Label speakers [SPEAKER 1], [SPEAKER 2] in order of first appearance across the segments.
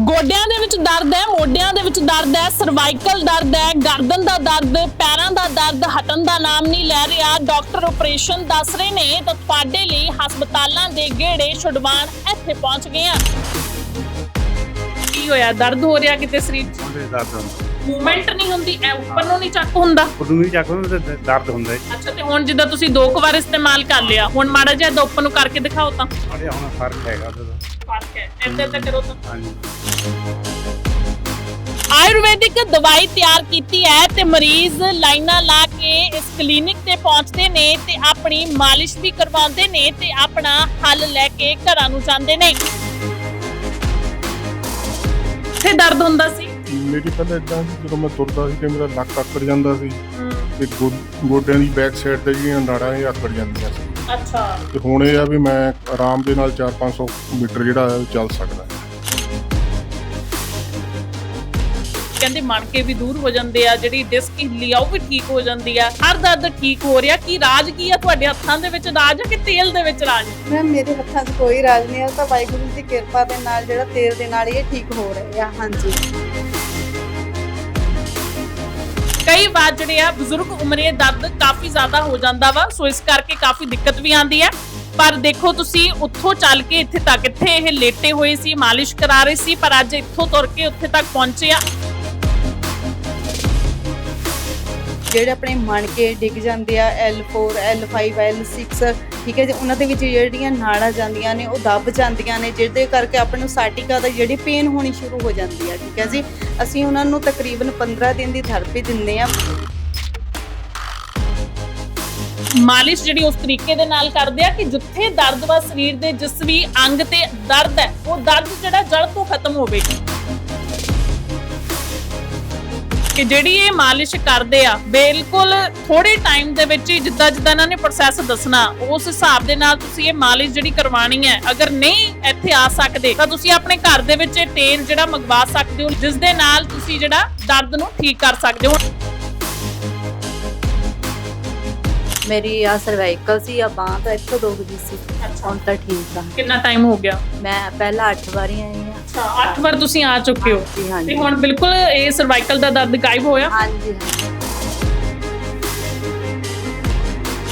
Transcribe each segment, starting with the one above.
[SPEAKER 1] ਗੋਡਿਆਂ ਦੇ ਵਿੱਚ ਦਰਦ ਹੈ, ਮੋਢਿਆਂ ਦੇ ਵਿੱਚ ਦਰਦ ਹੈ ਸਰਵਾਈਕਲ ਦਰਦ ਹੈ, ਗਰਦਨ ਦਾ ਦਰਦ, ਪੈਰਾਂ ਦਾ ਦਰਦ, ਹਟਣ ਦਾ ਨਾਮ ਨਹੀਂ ਲੈ ਰਿਹਾ। ਡਾਕਟਰ ਆਪਰੇਸ਼ਨ ਦੱਸ ਰਹੇ ਨੇ ਤਾਂ ਤੁਹਾਡੇ ਲਈ ਹਸਪਤਾਲਾਂ ਦੇ ਗੇੜੇ ਛੁਡਵਾਣ ਇੱਥੇ ਪਹੁੰਚ ਗਏ ਆ ਕੀ ਹੋਇਆ? ਦਰਦ ਹੋ ਰਿਹਾ ਕਿਤੇ ਸਰੀਰ 'ਚ?
[SPEAKER 2] ਉਹਦੇ ਦਰਦ
[SPEAKER 1] ਮੂਵਮੈਂਟ ਨਹੀਂ ਹੁੰਦੀ ਐ ਉੱਪਰ ਨੂੰ ਨਹੀਂ ਚੱਕ ਹੁੰਦਾ।
[SPEAKER 2] ਉਦੋਂ ਵੀ ਚੱਕ ਉਹਨੂੰ ਤੇ ਦਰਦ ਹੁੰਦਾ ਹੈ
[SPEAKER 1] ਅੱਛਾ ਤੇ ਹੁਣ ਜਿੱਦਾਂ ਤੁਸੀਂ ਦੋ ਕੁ ਵਾਰ ਇਸਤੇਮਾਲ ਕਰ ਲਿਆ ਹੁਣ ਮਾੜਾ ਜਿਹਾ ਉੱਪਰ ਨੂੰ ਕਰਕੇ ਦਿਖਾਓ ਤਾਂ।
[SPEAKER 2] ਬੜਿਆ ਹੁਣ ਫ਼ਰਕ ਹੈਗਾ ਉਹਦਾ
[SPEAKER 1] ਫ਼ਰਕ ਹੈ। ਏਦਾਂ ਏਦਾਂ ਕਰੋ ਤਾਂ।
[SPEAKER 2] ਹਾਂਜੀ।
[SPEAKER 1] ਆਯੁਰਵੈਦਿਕ ਦਵਾਈ ਤਿਆਰ ਕੀਤੀ ਹੈ ਤੇ ਮਰੀਜ਼ ਲਾਈਨਾਂ ਲਾ ਕੇ ਇਸ ਕਲੀਨਿਕ ਤੇ ਪਹੁੰਚਦੇ ਨੇ ਤੇ ਆਪਣੀ ਮਾਲਿਸ਼ ਵੀ ਕਰਵਾਉਂਦੇ ਨੇ ਤੇ ਆਪਣਾ ਹੱਲ ਲੈ ਕੇ ਘਰਾਂ ਨੂੰ ਜਾਂਦੇ ਨੇ। ਤੇ ਦਰਦ ਹੁੰਦਾ ਸੀ।
[SPEAKER 3] ਮੇਰੀ ਪਹਿਲਾਂ ਇਦਾਂ ਜਦੋਂ ਮੈਂ ਤੁਰਦਾ ਸੀ ਤੇ ਮੇਰਾ ਲੱਕ ਆਕੜ ਜਾਂਦਾ ਸੀ ਤੇ ਗੋ- ਗੋਡਿਆਂ ਦੀ ਬੈਕ ਸਾਈਡ ਤੇ ਜਿਹੜੀਆਂ ਨਾੜਾਂ ਇਹ ਆਕੜ ਜਾਂਦੀਆਂ ਸੀ।
[SPEAKER 1] ਅੱਛਾ।
[SPEAKER 3] ਤੇ ਹੁਣ ਇਹ ਆ ਵੀ ਮੈਂ ਆਰਾਮ ਦੇ ਨਾਲ 4-500 ਮੀਟਰ ਜਿਹੜਾ ਹੈ ਉਹ ਚੱਲ ਸਕਦਾ।
[SPEAKER 1] ਕਹਿੰਦੇ ਮਣ ਕੇ ਵੀ ਦੂਰ ਹੋ ਜਾਂਦੇ ਆ ਜਿਹੜੀ ਡਿਸਕ ਹਿੱਲੀ ਆ ਉਹ ਵੀ ਠੀਕ ਹੋ ਜਾਂਦੀ ਆ। ਹਰ ਦਰਦ ਠੀਕ ਹੋ ਰਿਹਾ ਕੀ ਰਾਜ ਕੀ ਆ ਤੁਹਾਡੇ ਹੱਥਾਂ ਦੇ ਵਿੱਚ ਰਾਜ ਆ ਕਿ ਤੇਲ ਦੇ ਵਿੱਚ ਰਾਜ?
[SPEAKER 4] ਮੈਮ ਮੇਰੇ ਹੱਥਾਂ 'ਚ ਕੋਈ ਰਾਜ ਨਹੀਂ ਉਹ ਤਾਂ ਵਾਹਿਗੁਰੂ ਦੀ ਕਿਰਪਾ ਦੇ ਨਾਲ ਜਿਹੜਾ ਤੇਲ ਦੇ ਨਾਲ ਇਹ ਠੀਕ ਹੋ ਰਹੇ ਆ ਹਾਂਜੀ।
[SPEAKER 1] ਕਈ ਵਾਰ ਜਿਹੜੇ ਆ ਬਜ਼ੁਰਗ ਉਮਰੇ ਦਰਦ ਕਾਫੀ ਜ਼ਿਆਦਾ ਹੋ ਜਾਂਦਾ ਵਾ ਸੋ ਇਸ ਕਰਕੇ ਕਾਫੀ ਦਿੱਕਤ ਵੀ ਆਉਂਦੀ ਹੈ ਪਰ ਦੇਖੋ ਤੁਸੀਂ ਉੱਥੋਂ ਚੱਲ ਕੇ ਇੱਥੇ ਤੱਕ ਇੱਥੇ ਇਹ ਲੇਟੇ ਹੋਏ ਸੀ ਮਾਲਿਸ਼ ਕਰਾ ਰਹੇ ਸੀ ਪਰ ਅੱਜ ਇੱਥੋਂ ਤੁਰ ਕੇ ਉੱਥੇ ਤੱਕ ਪਹੁੰਚੇ ਆ।
[SPEAKER 4] ਜਿਹੜੇ ਆਪਣੇ ਮਣ ਕੇ ਡਿੱਗ ਜਾਂਦੇ ਆ L4 L5 L6 ਠੀਕ ਹੈ ਜੀ, ਉਹਨਾਂ ਦੇ ਵਿੱਚ ਜਿਹੜੀਆਂ ਨਾੜਾਂ ਜਾਂਦੀਆਂ ਨੇ, ਉਹ ਦੱਬ ਜਾਂਦੀਆਂ ਨੇ, ਜਿਹਦੇ ਕਰਕੇ ਆਪਾਂ ਨੂੰ ਸਾਟਿਕਾ ਦਾ ਜਿਹੜੀ ਪੇਨ ਹੋਣੀ ਸ਼ੁਰੂ ਹੋ ਜਾਂਦੀ ਆ, ਠੀਕ ਹੈ ਜੀ। ਅਸੀਂ ਉਹਨਾਂ ਨੂੰ ਤਕਰੀਬਨ 15 ਦਿਨ ਦੀ ਥੈਰੇਪੀ ਦਿੰਦੇ ਆ।
[SPEAKER 1] ਮਾਲਿਸ਼ ਜਿਹੜੀ ਉਸ ਤਰੀਕੇ ਦੇ ਨਾਲ ਕਰਦੇ ਆ ਕਿ ਜਿੱਥੇ ਦਰਦ ਵਾ ਸਰੀਰ ਦੇ ਜਿਸ ਵੀ ਅੰਗ ਤੇ ਦਰਦ ਹੈ, ਉਹ ਦਰਦ ਜਿਹੜਾ ਜੜ ਤੋਂ ਖਤਮ ਹੋਵੇ। ਕਿ ਜਿਹੜੀ ਇਹ ਮਾਲਿਸ਼ ਕਰਦੇ ਆ ਬਿਲਕੁਲ ਥੋੜੇ ਟਾਈਮ ਦੇ ਵਿੱਚ ਹੀ ਜਿੱਦਾਂ ਜਿੱਦਾਂ ਇਹਨਾਂ ਨੇ ਪ੍ਰੋਸੈਸ ਦੱਸਣਾ ਉਸ ਹਿਸਾਬ ਦੇ ਨਾਲ ਤੁਸੀਂ ਇਹ ਮਾਲਿਸ਼ ਜਿਹੜੀ ਕਰਵਾਣੀ ਹੈ ਅਗਰ ਨਹੀਂ ਇੱਥੇ ਆ ਸਕਦੇ ਤਾਂ ਤੁਸੀਂ ਆਪਣੇ ਘਰ ਦੇ ਵਿੱਚ ਇਹ ਤੇਲ ਜਿਹੜਾ ਮੰਗਵਾ ਸਕਦੇ ਹੋ ਜਿਸ ਦੇ ਨਾਲ ਤੁਸੀਂ ਜਿਹੜਾ ਦਰਦ ਨੂੰ ਠੀਕ ਕਰ ਸਕਦੇ ਹੋ।
[SPEAKER 5] ਮੇਰੀ ਆ ਸਰਵਾਈਕਲ ਸੀ ਆ ਬਾਂਹ ਤਾਂ ਇੱਥੋਂ ਦੁਖਦੀ ਸੀ ਹੁਣ ਤਾਂ ਠੀਕ ਆ।
[SPEAKER 1] ਕਿੰਨਾ ਟਾਈਮ ਹੋ ਗਿਆ?
[SPEAKER 5] ਮੈਂ ਪਹਿਲਾਂ 8 ਵਾਰੀ ਆਈ
[SPEAKER 1] ਅੱਛਾ 8 ਵਾਰ ਤੁਸੀਂ ਆ ਚੁੱਕੇ ਹੋ। ਤੇ ਹੁਣ ਬਿਲਕੁਲ ਇਹ ਸਰਵਾਈਕਲ ਦਾ ਦਰਦ ਗਾਇਬ ਹੋਇਆ?
[SPEAKER 5] ਹਾਂਜੀ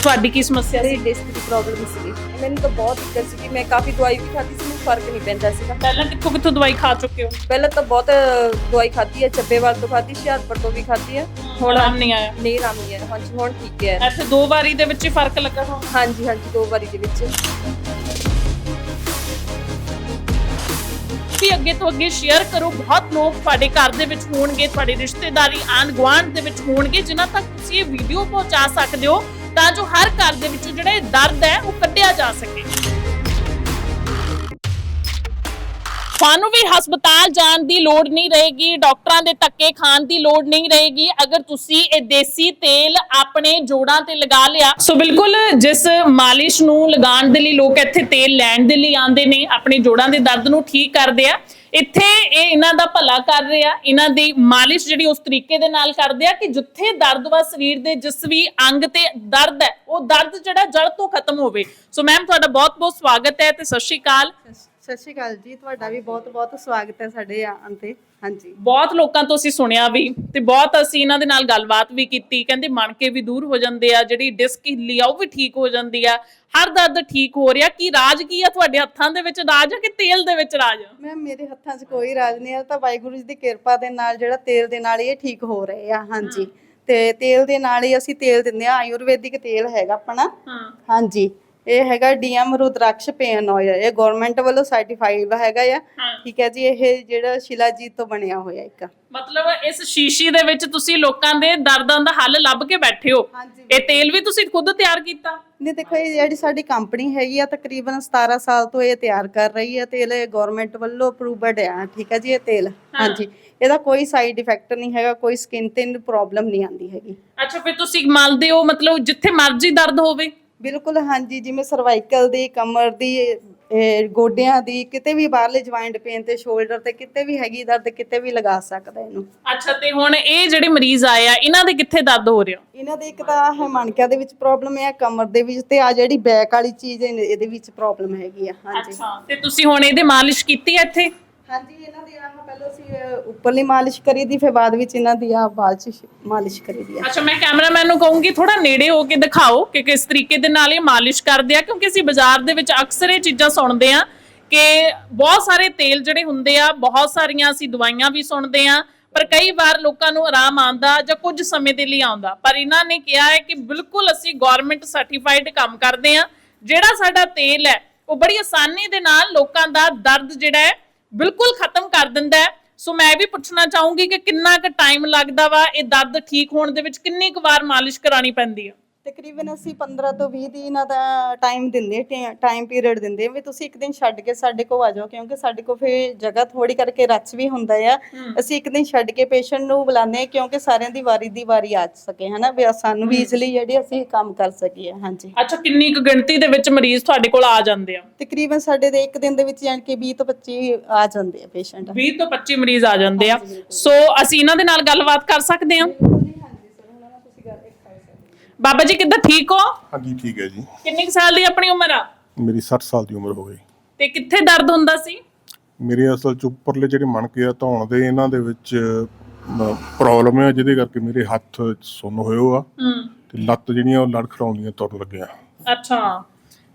[SPEAKER 1] ਤੁਹਾਡੀ ਕੀ ਸਮੱਸਿਆ
[SPEAKER 6] ਮੇਰੀ
[SPEAKER 1] ਸੀ
[SPEAKER 6] ਡਿਸਕ ਦੀ ਪ੍ਰੋਬਲਮ ਸੀ ਮੈਨੂੰ ਤਾਂ ਬਹੁਤ ਦਿੱਕਤ ਸੀ ਕਿ ਮੈਂ ਕਾਫੀ ਦਵਾਈ ਵੀ ਖਾਧੀ ਸੀ ਮੈਨੂੰ ਫ਼ਰਕ ਨਹੀਂ ਪੈਂਦਾ ਸੀਗਾ।
[SPEAKER 1] ਪਹਿਲਾਂ ਕਿੱਥੋਂ ਕਿੱਥੋਂ ਦਵਾਈ ਖਾ ਚੁੱਕੇ ਹੋ?
[SPEAKER 6] ਪਹਿਲਾਂ ਤਾਂ ਬਹੁਤ ਦਵਾਈ ਖਾਧੀ ਹੈ ਚੱਬੇਵਾਲ ਤੋਂ ਖਾਧੀ ਹੁਸ਼ਿਆਰਪੁਰ ਤੋਂ ਵੀ ਖਾਧੀ ਹੈ।
[SPEAKER 1] ਹੁਣ ਆਰਾਮ ਨਹੀਂ ਆਇਆ?
[SPEAKER 6] ਨਹੀਂ ਨਹੀਂ ਹੈ ਹਾਂਜੀ ਹੁਣ ਠੀਕ ਹੈ।
[SPEAKER 1] ਇੱਥੇ ਦੋ ਵਾਰੀ ਦੇ ਵਿੱਚ ਹੀ ਫ਼ਰਕ ਲੱਗਾ
[SPEAKER 6] ਹਾਂਜੀ ਹਾਂਜੀ ਦੋ ਵਾਰੀ ਦੇ ਵਿੱਚ।
[SPEAKER 1] ਵੀ ਅੱਗੇ ਤੋਂ ਅੱਗੇ ਸ਼ੇਅਰ ਕਰੋ। ਬਹੁਤ ਲੋਕ ਤੁਹਾਡੇ ਘਰ ਦੇ ਵਿੱਚ ਹੋਣਗੇ, ਤੁਹਾਡੇ ਰਿਸ਼ਤੇਦਾਰੀ, ਆਂਢ ਗੁਆਂਢ ਦੇ ਵਿੱਚ ਹੋਣਗੇ, ਜਿਨ੍ਹਾਂ ਤੱਕ ਤੁਸੀਂ ਇਹ ਵੀਡੀਓ ਪਹੁੰਚਾ ਸਕਦੇ ਹੋ, ਤਾਂ ਜੋ ਹਰ ਘਰ ਦੇ ਵਿੱਚ ਜਿਹੜਾ ਇਹ ਦਰਦ ਹੈ, ਉਹ ਕੱਢਿਆ ਜਾ ਸਕੇ। ਤੁਹਾਨੂੰ ਵੀ ਹਸਪਤਾਲ ਜਾਣ ਦੀ ਲੋੜ ਨਹੀਂ ਰਹੇਗੀ, ਡਾਕਟਰਾਂ ਦੇ ਧੱਕੇ ਖਾਣ ਦੀ ਲੋੜ ਨਹੀਂ ਰਹੇਗੀ। ਅਗਰ ਤੁਸੀਂ ਇਹ ਦੇਸੀ ਤੇਲ ਆਪਣੇ ਜੋੜਾਂ ਤੇ ਲਗਾ ਲਿਆ, ਸੋ ਬਿਲਕੁਲ ਜਿਸ ਮਾਲਿਸ਼ ਨੂੰ ਲਗਾਉਣ ਦੇ ਲਈ ਲੋਕ ਇੱਥੇ ਤੇਲ ਲੈਣ ਦੇ ਲਈ ਆਉਂਦੇ ਨੇ, ਆਪਣੇ ਜੋੜਾਂ ਦੇ ਦਰਦ ਨੂੰ ਠੀਕ ਕਰਦੇ ਆ। ਇੱਥੇ ਇਹ ਇਹਨਾਂ ਦਾ ਭਲਾ ਕਰ ਰਿਹਾ ਇਹਨਾਂ ਦੀ ਮਾਲਿਸ਼ ਜਿਹੜੀ ਉਸ ਤਰੀਕੇ ਦੇ ਨਾਲ ਕਰਦੇ ਆ ਕਿ ਜਿੱਥੇ ਦਰਦ ਵਾ ਸਰੀਰ ਦੇ ਜਿਸ ਵੀ ਅੰਗ ਤੇ ਦਰਦ ਹੈ, ਉਹ ਦਰਦ ਜਿਹੜਾ ਜੜ ਤੋਂ ਖਤਮ ਹੋਵੇ। ਸੋ ਮੈਮ, ਤੁਹਾਡਾ ਬਹੁਤ ਬਹੁਤ ਸਵਾਗਤ ਹੈ ਤੇ ਸਤਿ ਸ਼੍ਰੀ ਅਕਾਲ।
[SPEAKER 4] ਸਤਿ ਸ਼੍ਰੀ ਅਕਾਲ ਜੀ ਤੁਹਾਡਾ ਵੀ ਬਹੁਤ ਬਹੁਤ ਸਵਾਗਤ ਹੈ ਸਾਡੇ ਆਉਣ ਤੇ। ਹਾਂਜੀ।
[SPEAKER 1] ਬਹੁਤ ਲੋਕਾਂ ਤੋਂ ਅਸੀਂ ਸੁਣਿਆ ਵੀ ਤੇ ਬਹੁਤ ਅਸੀਂ ਇਹਨਾਂ ਦੇ ਨਾਲ ਗੱਲਬਾਤ ਵੀ ਕੀਤੀ ਕਹਿੰਦੇ ਮਣ ਕੇ ਵੀ ਦੂਰ ਹੋ ਜਾਂਦੇ ਆ ਜਿਹੜੀ ਡਿਸਕ ਹਿੱਲੀ ਆ ਉਹ ਵੀ ਠੀਕ ਹੋ ਜਾਂਦੀ ਆ। ਹਰ ਦਰਦ ਠੀਕ ਹੋ ਰਿਹਾ ਕੀ ਰਾਜ ਕੀ ਆ ਤੁਹਾਡੇ ਹੱਥਾਂ ਦੇ ਵਿੱਚ ਰਾਜ ਆ ਕਿ ਤੇਲ ਦੇ ਵਿੱਚ ਰਾਜ ਆ?
[SPEAKER 4] ਮੈਮ ਮੇਰੇ ਹੱਥਾਂ 'ਚ ਕੋਈ ਰਾਜ ਨਹੀਂ ਉਹ ਤਾਂ ਵਾਹਿਗੁਰੂ ਜੀ ਦੀ ਕਿਰਪਾ ਦੇ ਨਾਲ ਜਿਹੜਾ ਤੇਲ ਦੇ ਨਾਲ ਇਹ ਠੀਕ ਹੋ ਰਹੇ ਆ ਹਾਂਜੀ। ਤੇ ਤੇਲ ਦੇ ਨਾਲ ਹੀ ਅਸੀਂ ਤੇਲ ਦਿੰਦੇ ਆ ਆਯੁਰਵੈਦਿਕ ਤੇਲ ਹੈਗਾ ਆਪਣਾ।
[SPEAKER 1] ਹਾਂ।
[SPEAKER 4] ਹਾਂਜੀ। ਇਹ ਹੈਗਾ ਡੀਐਮ ਰੁਦਰਾਕਸ਼ ਪੇਨ ਆਇਲ ਇਹ ਗਵਰਨਮੈਂਟ ਵੱਲੋਂ ਸਰਟੀਫਾਈਡ ਹੈਗਾ ਆ। ਠੀਕ ਹੈ ਜੀ ਇਹ ਜਿਹੜਾ ਸ਼ਿਲਾਜੀਤ ਤੋਂ ਬਣਿਆ ਹੋਇਆ ਇੱਕ।
[SPEAKER 1] ਮਤਲਬ ਇਸ ਸ਼ੀਸ਼ੀ ਦੇ ਵਿੱਚ ਤੁਸੀਂ ਲੋਕਾਂ ਦੇ ਦਰਦਾਂ ਦਾ ਹੱਲ ਲੱਭ ਕੇ ਬੈਠੇ ਹੋ।
[SPEAKER 4] ਹਾਂਜੀ।
[SPEAKER 1] ਇਹ ਤੇਲ ਵੀ ਤੁਸੀਂ ਖੁਦ ਤਿਆਰ ਕੀਤਾ?
[SPEAKER 4] ਨਹੀਂ ਦੇਖੋ ਇਹ ਜਿਹੜੀ ਸਾਡੀ ਕੰਪਨੀ ਹੈਗੀ ਆ ਤਕਰੀਬਨ 17 ਸਾਲ ਤੋਂ ਇਹ ਤਿਆਰ ਕਰ ਰਹੀ ਹੈ ਤੇਲ ਇਹ ਗਵਰਨਮੈਂਟ ਵੱਲੋਂ ਅਪਰੂਵਡ ਆ। ਠੀਕ ਹੈ ਜੀ ਇਹ ਤੇਲ। ਹਾਂਜੀ। ਇਹਦਾ ਕੋਈ ਸਾਈਡ ਇਫੈਕਟ ਨਹੀਂ ਹੈਗਾ ਕੋਈ ਸਕਿਨ ਤੇ ਪ੍ਰੋਬਲਮ ਨਹੀਂ ਆਉਂਦੀ ਹੈਗੀ।
[SPEAKER 1] ਅੱਛਾ ਫਿਰ ਤੁਸੀਂ ਮਲਦੇ ਹੋ ਮਤਲਬ ਜਿੱਥੇ ਮਰਜ਼ੀ ਦਰਦ ਹੋਵੇ।
[SPEAKER 4] ਬਿਲਕੁਲ ਹਾਂਜੀ ਜਿਵੇਂ ਸਰਵਾਈਕਲ ਦੀ ਕਮਰ ਦੀ ਇਹ ਗੋਡਿਆਂ ਦੀ ਕਿਤੇ ਵੀ ਬਾਹਰਲੇ ਜੁਆਇੰਟ ਪੇਨ ਤੇ ਸ਼ੋਲਡਰ ਤੇ ਕਿਤੇ ਵੀ ਹੈਗੀ ਦਰਦ ਕਿਤੇ ਵੀ ਲਗਾ ਸਕਦਾ ਇਹਨੂੰ।
[SPEAKER 1] ਅੱਛਾ ਤੇ ਹੁਣ ਇਹ ਜਿਹੜੇ ਮਰੀਜ਼ ਆਏ ਆ ਇਹਨਾਂ ਦੇ ਕਿੱਥੇ ਦਰਦ ਹੋ ਰਿਹਾ
[SPEAKER 4] ਇਹਨਾਂ ਦੇ ਇੱਕ ਤਾਂ ਹੈ ਮਣਕਿਆਂ ਦੇ ਵਿੱਚ ਪ੍ਰੋਬਲਮ ਹੈ ਕਮਰ ਦੇ ਵਿੱਚ ਤੇ ਆ ਜਿਹੜੀ ਬੈਕ ਵਾਲੀ ਚੀਜ਼ ਇਹਦੇ ਵਿੱਚ ਪ੍ਰੋਬਲਮ ਹੈਗੀ ਆ ਹਾਂਜੀ।
[SPEAKER 1] ਅੱਛਾ ਤੇ ਤੁਸੀਂ ਹੁਣ ਇਹਦੇ ਮਾਲਿਸ਼ ਕੀਤੀ ਹੈ ਇੱਥੇ?
[SPEAKER 4] ਹਾਂਜੀ ਇਹਨਾਂ ਦੀ ਆਹ ਪਹਿਲਾਂ ਅਸੀਂ ਅਹ, ਉੱਪਰਲੀ ਮਾਲਿਸ਼ ਕਰੀ ਦੀ ਫਿਰ ਬਾਅਦ ਵਿੱਚ ਇਹਨਾਂ ਦੀ ਆਹ ਬਾਅਦ ਮਾਲਿਸ਼ ਕਰੀ ਦੀ ਆ।
[SPEAKER 1] ਅੱਛਾ ਮੈਂ ਕੈਮਰਾਮੈਨ ਨੂੰ ਕਹੂੰਗੀ ਥੋੜਾ ਨੇੜੇ ਹੋ ਕੇ ਦਿਖਾਓ ਕਿ ਕਿਸ ਤਰੀਕੇ ਦੇ ਨਾਲ ਇਹ ਮਾਲਿਸ਼ ਕਰਦੇ ਆ ਕਿਉਂਕਿ ਅਸੀਂ ਬਾਜ਼ਾਰ ਦੇ ਵਿੱਚ ਅਕਸਰ ਇਹ ਚੀਜ਼ਾਂ ਸੁਣਦੇ ਆ ਕਿ ਬਹੁਤ ਸਾਰੇ ਤੇਲ ਜਿਹੜੇ ਹੁੰਦੇ ਆ ਬਹੁਤ ਸਾਰੀਆਂ ਅਸੀਂ ਦਵਾਈਆਂ ਵੀ ਸੁਣਦੇ ਆ ਪਰ ਕਈ ਵਾਰ ਲੋਕਾਂ ਨੂੰ ਆਰਾਮ ਆਉਂਦਾ ਜਾਂ ਕੁਝ ਸਮੇਂ ਦੇ ਲਈ ਆਉਂਦਾ। ਪਰ ਇਹਨਾਂ ਨੇ ਕਿਹਾ ਹੈ ਕਿ ਬਿਲਕੁਲ ਅਸੀਂ ਗਵਰਨਮੈਂਟ ਸਰਟੀਫਾਈਡ ਕੰਮ ਕਰਦੇ ਆ ਜਿਹੜਾ ਸਾਡਾ ਤੇਲ ਹੈ ਉਹ ਬੜੀ ਆਸਾਨੀ ਦੇ ਨਾਲ ਲੋਕਾਂ ਦਾ ਦਰਦ ਜਿਹੜਾ ਹੈ ਬਿਲਕੁਲ ਖਤਮ ਕਰ ਦਿੰਦਾ ਹੈ। ਸੋ ਮੈਂ ਵੀ ਪੁੱਛਣਾ ਚਾਹੂੰਗੀ ਕਿ ਕਿੰਨਾ ਕੁ ਟਾਈਮ ਲੱਗਦਾ ਵਾ? ਇਹ ਦਰਦ ਠੀਕ ਹੋਣ ਦੇ ਵਿੱਚ ਕਿੰਨੀ ਕੁ ਵਾਰ ਮਾਲਿਸ਼ ਕਰਾਣੀ ਪੈਂਦੀ ਆ?
[SPEAKER 4] ਤਕਰੀਬਨ ਅਸੀਂ 15 ਤੋਂ 20 ਦਿਨ ਦਾ ਟਾਈਮ ਦਿੰਦੇ ਟਾਈਮ ਪੀਰੀਅਡ ਦਿੰਦੇ ਆ ਵੀ ਤੁਸੀਂ ਇੱਕ ਦਿਨ ਛੱਡ ਕੇ ਸਾਡੇ ਕੋਲ ਆ ਜਾਓ ਕਿਉਂਕਿ ਸਾਡੇ ਕੋਲ ਫੇ ਜਗ੍ਹਾ ਥੋੜੀ ਕਰਕੇ ਰੱਚ ਵੀ ਹੁੰਦਾ ਆ। ਅਸੀਂ ਇੱਕ ਦਿਨ ਛੱਡ ਕੇ ਪੇਸ਼ੈਂਟ ਨੂੰ ਬੁਲਾਉਂਦੇ ਆ ਕਿਉਂਕਿ ਸਾਰਿਆਂ ਦੀ ਵਾਰੀ ਦੀ ਵਾਰੀ ਆ ਸਕੇ ਹਨਾ? ਵੀ ਸਾਨੂੰ ਵੀ ਈਜ਼ੀਲੀ ਜਿਹੜੀ ਅਸੀਂ ਕੰਮ ਕਰ ਸਕੀਏ ਹਾਂਜੀ।
[SPEAKER 1] ਅੱਛਾ ਕਿੰਨੀ ਕੁ ਗਿਣਤੀ ਦੇ ਵਿੱਚ ਮਰੀਜ਼ ਤੁਹਾਡੇ ਕੋਲ ਆ ਜਾਂਦੇ ਆ?
[SPEAKER 4] ਤਕਰੀਬਨ ਸਾਡੇ ਦੇ ਇੱਕ ਦਿਨ ਦੇ ਵਿੱਚ ਯਾਨੀ ਕਿ 20 ਤੋਂ 25 ਆ ਜਾਂਦੇ ਆ ਪੇਸ਼ੈਂਟ
[SPEAKER 1] 20 ਤੋਂ 25 ਮਰੀਜ਼ ਆ ਜਾਂਦੇ ਆ। ਸੋ ਅਸੀਂ ਇਹਨਾਂ ਦੇ ਨਾਲ ਗੱਲਬਾਤ ਕਰ ਸਕਦੇ ਹਾਂ। ਬਾਬਾ ਜੀ ਕਿੱਦਾਂ ਠੀਕ ਹੋ?
[SPEAKER 3] ਹਾਂਜੀ ਠੀਕ ਹੈ ਜੀ।
[SPEAKER 1] ਕਿੰਨੀ ਕੁ ਸਾਲ ਦੀ ਆਪਣੀ ਉਮਰ ਆ?
[SPEAKER 3] ਮੇਰੀ 60 ਸਾਲ ਦੀ ਉਮਰ ਹੋ ਗਈ।
[SPEAKER 1] ਤੇ ਕਿੱਥੇ ਦਰਦ ਹੁੰਦਾ ਸੀ?
[SPEAKER 3] ਮੇਰੇ ਅਸਲ ਚ ਉੱਪਰਲੇ ਜਿਹੜੇ ਮਣਕੇ ਆ ਧੌਣ ਦੇ ਇਹਨਾਂ ਦੇ ਵਿੱਚ ਪ੍ਰੋਬਲਮ ਹੈ ਜਿਹਦੇ ਕਰਕੇ ਮੇਰੇ ਹੱਥ ਸੁੰਨ ਹੋਏ ਹੋ ਆ।
[SPEAKER 1] ਹੂੰ।
[SPEAKER 3] ਤੇ ਲੱਤ ਜਿਹੜੀਆਂ ਉਹ ਲੜਖੜਾਉਂਦੀਆਂ ਤੁਰ ਲੱਗੀਆਂ।
[SPEAKER 1] ਅੱਛਾ।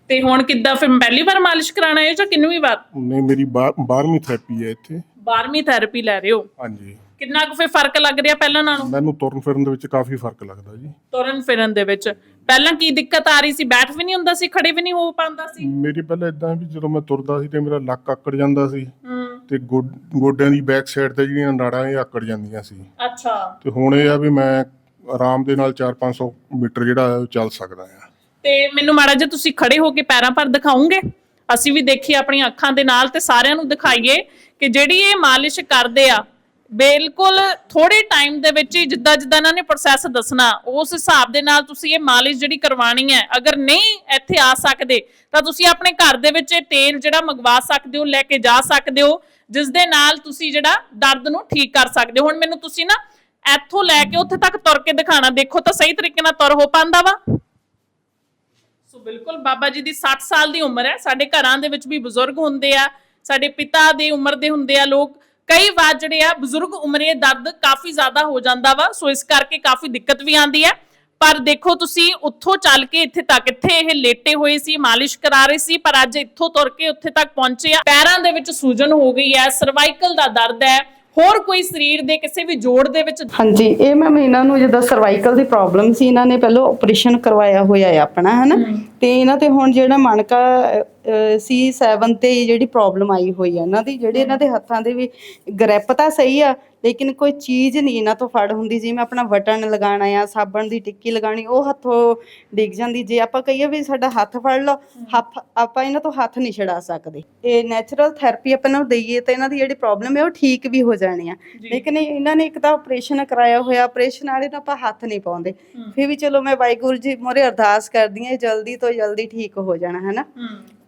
[SPEAKER 1] ਤੇ ਹੁਣ ਕਿੱਦਾਂ ਫਿਰ ਪਹਿਲੀ ਵਾਰ ਮਾਲਿਸ਼ ਕਰਾਣਾ ਹੈ ਜਾਂ ਕਿੰਨਵੀਂ ਵਾਰ?
[SPEAKER 3] ਨਹੀਂ ਮੇਰੀ 12ਵੀਂ ਥੈਰੇਪੀ ਹੈ ਇੱਥੇ।
[SPEAKER 1] 12ਵੀਂ ਥੈਰੇਪੀ ਲੈ ਰਹੇ ਹੋ।
[SPEAKER 3] ਹਾਂਜੀ।
[SPEAKER 1] ਕਿੰਨਾ ਕੁ ਫਿਰ ਫ਼ਰਕ ਲੱਗ ਰਿਹਾ ਪਹਿਲਾਂ ਨਾਲੋਂ?
[SPEAKER 3] ਮੈਨੂੰ ਤੁਰਨ ਫਿਰਨ ਦੇ ਵਿੱਚ ਕਾਫੀ ਫ਼ਰਕ ਲੱਗਦਾ ਜੀ।
[SPEAKER 1] ਤੁਰਨ ਫਿਰਨ ਦੇ ਵਿੱਚ। ਪਹਿਲਾਂ ਕੀ ਦਿੱਕਤ ਆ ਰਹੀ ਸੀ? ਬੈਠ ਵੀ ਨਹੀਂ ਹੁੰਦਾ ਸੀ ਖੜੇ ਵੀ ਨਹੀਂ ਹੋ ਪਾਉਂਦਾ ਸੀ?
[SPEAKER 3] ਮੇਰੀ ਪਹਿਲਾਂ ਇਦਾਂ ਵੀ ਜਦੋਂ ਮੈਂ ਤੁਰਦਾ ਸੀ ਤੇ ਮੇਰਾ ਲੱਕ ਆਕੜ ਜਾਂਦਾ ਸੀ
[SPEAKER 1] ਹੂੰ।
[SPEAKER 3] ਤੇ ਗੋਡਿਆਂ ਦੀ ਬੈਕ ਸਾਈਡ ਤੇ ਜਿਹੜੀਆਂ ਨਾੜਾਂ ਇਹ ਆਕੜ ਜਾਂਦੀਆਂ ਸੀ।
[SPEAKER 1] ਅੱਛਾ।
[SPEAKER 3] ਤੇ ਹੁਣ ਇਹ ਆ ਵੀ ਮੈਂ ਆਰਾਮ ਦੇ ਨਾਲ 4-500 ਮੀਟਰ ਜਿਹੜਾ ਹੈ ਉਹ ਚੱਲ ਸਕਦਾ ਆ।
[SPEAKER 1] ਤੇ ਮੈਨੂੰ ਮਾੜਾ ਜਿਹਾ ਤੁਸੀਂ ਖੜੇ ਹੋ ਕੇ ਪੈਰਾਂ ਪਰ ਦਿਖਾਓਗੇ? ਅਸੀਂ ਵੀ ਦੇਖੀਏ ਆਪਣੀਆਂ ਅੱਖਾਂ ਦੇ ਨਾਲ ਤੇ ਸਾਰਿਆਂ ਨੂੰ ਦਿਖਾਈਏ ਕਿ ਜਿਹੜੀ ਇਹ ਮਾਲਿਸ਼ ਕਰਦੇ ਆ ਬਿਲਕੁਲ ਥੋੜੇ ਟਾਈਮ ਦੇ ਵਿੱਚ ਹੀ ਜਿੱਦਾਂ ਜਿੱਦਾਂ ਇਹਨਾਂ ਨੇ ਪ੍ਰੋਸੈਸ ਦੱਸਣਾ, ਉਸ ਹਿਸਾਬ ਦੇ ਨਾਲ ਤੁਸੀਂ ਇਹ ਮਾਲਿਸ਼ ਜਿਹੜੀ ਕਰਵਾਣੀ ਹੈ, ਅਗਰ ਨਹੀਂ ਇੱਥੇ ਆ ਸਕਦੇ, ਤਾਂ ਤੁਸੀਂ ਆਪਣੇ ਘਰ ਦੇ ਵਿੱਚ ਇਹ ਤੇਲ ਜਿਹੜਾ ਮੰਗਵਾ ਸਕਦੇ ਹੋ, ਲੈ ਕੇ ਜਾ ਸਕਦੇ ਹੋ, ਜਿਸ ਦੇ ਨਾਲ ਤੁਸੀਂ ਜਿਹੜਾ ਦਰਦ ਨੂੰ ਠੀਕ ਕਰ ਸਕਦੇ ਹੋ। ਹੁਣ ਮੈਨੂੰ ਤੁਸੀਂ ਨਾ ਇੱਥੋਂ ਲੈ ਕੇ ਉੱਥੇ ਤੱਕ ਤੁਰ ਕੇ ਦਿਖਾਣਾ ਦੇਖੋ ਤਾਂ ਸਹੀ ਤਰੀਕੇ ਨਾਲ ਤੁਰ ਹੋ ਪਾਂਦਾ ਵਾ। ਸੋ ਬਿਲਕੁਲ ਬਾਬਾ ਜੀ ਦੀ 60 ਸਾਲ ਦੀ ਉਮਰ ਹੈ, ਸਾਡੇ ਘਰਾਂ ਦੇ ਵਿੱਚ ਵੀ ਬਜ਼ੁਰਗ ਹੁੰਦੇ ਆ, ਸਾਡੇ ਪਿਤਾ ਦੀ ਉਮਰ ਦੇ ਹੁੰਦੇ ਆ ਲੋਕ। ਕਈ ਵਾਰ ਜਿਹੜੇ ਆ ਬਜ਼ੁਰਗ ਉਮਰੇ ਦਰਦ ਕਾਫੀ ਜ਼ਿਆਦਾ ਹੋ ਜਾਂਦਾ ਵਾ, ਸੋ ਇਸ ਕਰਕੇ ਕਾਫੀ ਦਿੱਕਤ ਵੀ ਆਉਂਦੀ ਹੈ। ਪਰ ਦੇਖੋ ਤੁਸੀਂ, ਉੱਥੋਂ ਚੱਲ ਕੇ ਇੱਥੇ ਤੱਕ, ਇੱਥੇ ਇਹ ਲੇਟੇ ਹੋਏ ਸੀ, ਮਾਲਿਸ਼ ਕਰਾ ਰਹੇ ਸੀ, ਪਰ ਅੱਜ ਇੱਥੋਂ ਤੁਰ ਕੇ ਉੱਥੇ ਤੱਕ ਪਹੁੰਚੇ ਆ। ਪੈਰਾਂ ਦੇ ਵਿੱਚ ਸੂਜਨ ਹੋ ਗਈ ਹੈ, ਸਰਵਾਈਕਲ ਦਾ ਦਰਦ ਹੈ ਹੋਰ ਕੋਈ ਸਰੀਰ ਦੇ ਕਿਸੇ ਵੀ ਜੋੜ ਦੇ ਵਿੱਚ
[SPEAKER 4] ਹਾਂਜੀ ਇਹ ਮੈਮ ਇਹਨਾਂ ਨੂੰ ਜਦੋਂ ਸਰਵਾਈਕਲ ਦੀ ਪ੍ਰੋਬਲਮ ਸੀ ਇਹਨਾਂ ਨੇ ਪਹਿਲਾਂ ਆਪਰੇਸ਼ਨ ਕਰਵਾਇਆ ਹੋਇਆ ਹੈ ਆਪਣਾ ਹਨਾ? ਤੇ ਇਹਨਾਂ ਤੇ ਹੁਣ ਜਿਹੜਾ ਮਣਕਾ ਸੀ 7 ਤੇ ਜਿਹੜੀ ਪ੍ਰੋਬਲਮ ਆਈ ਹੋਈ ਹੈ ਇਹਨਾਂ ਦੀ ਜਿਹੜੇ ਇਹਨਾਂ ਦੇ ਹੱਥਾਂ ਦੇ ਵੀ ਗ੍ਰਿਪ ਤਾਂ ਸਹੀ ਆ ਲੇਕਿਨ ਕੋਈ ਚੀਜ਼ ਨਹੀਂ ਇਹਨਾਂ ਤੋਂ ਫੜ ਹੁੰਦੀ ਜਿਵੇਂ ਆਪਣਾ ਬਟਨ ਲਗਾਉਣਾ ਆ ਸਾਬਣ ਦੀ ਟਿੱਕੀ ਲਗਾਣੀ ਉਹ ਹੱਥੋਂ ਡਿੱਗ ਜਾਂਦੀ। ਜੇ ਆਪਾਂ ਕਹੀਏ ਵੀ ਸਾਡਾ ਹੱਥ ਫੜ ਲਓ ਹੱਥ ਆਪਾਂ ਇਹਨਾਂ ਤੋਂ ਹੱਥ ਨਹੀਂ ਛਡਾ ਸਕਦੇ। ਇਹ ਨੈਚੁਰਲ ਥੈਰੇਪੀ ਆਪਾਂ ਨੂੰ ਦਈਏ ਤਾਂ ਇਹਨਾਂ ਦੀ ਜਿਹੜੀ ਪ੍ਰੋਬਲਮ ਹੈ ਉਹ ਠੀਕ ਵੀ ਹੋ ਜਾਣੀ ਆ। ਲੇਕਿਨ ਇਹ- ਇਹਨਾਂ ਨੇ ਇੱਕ ਤਾਂ ਆਪਰੇਸ਼ਨ ਕਰਾਇਆ ਹੋਇਆ ਆਪਰੇਸ਼ਨ ਵਾਲੇ ਨੂੰ ਆਪਾਂ ਹੱਥ ਨਹੀਂ ਪਾਉਂਦੇ। ਫਿਰ ਵੀ ਚਲੋ ਮੈਂ ਵਾਹਿਗੁਰੂ ਜੀ ਮੋਰੇ ਅਰਦਾਸ ਕਰਦੀ ਹਾਂ ਜਲਦੀ ਤੋਂ ਜਲਦੀ ਠੀਕ ਹੋ ਜਾਣਾ ਹੈ। ਨਾ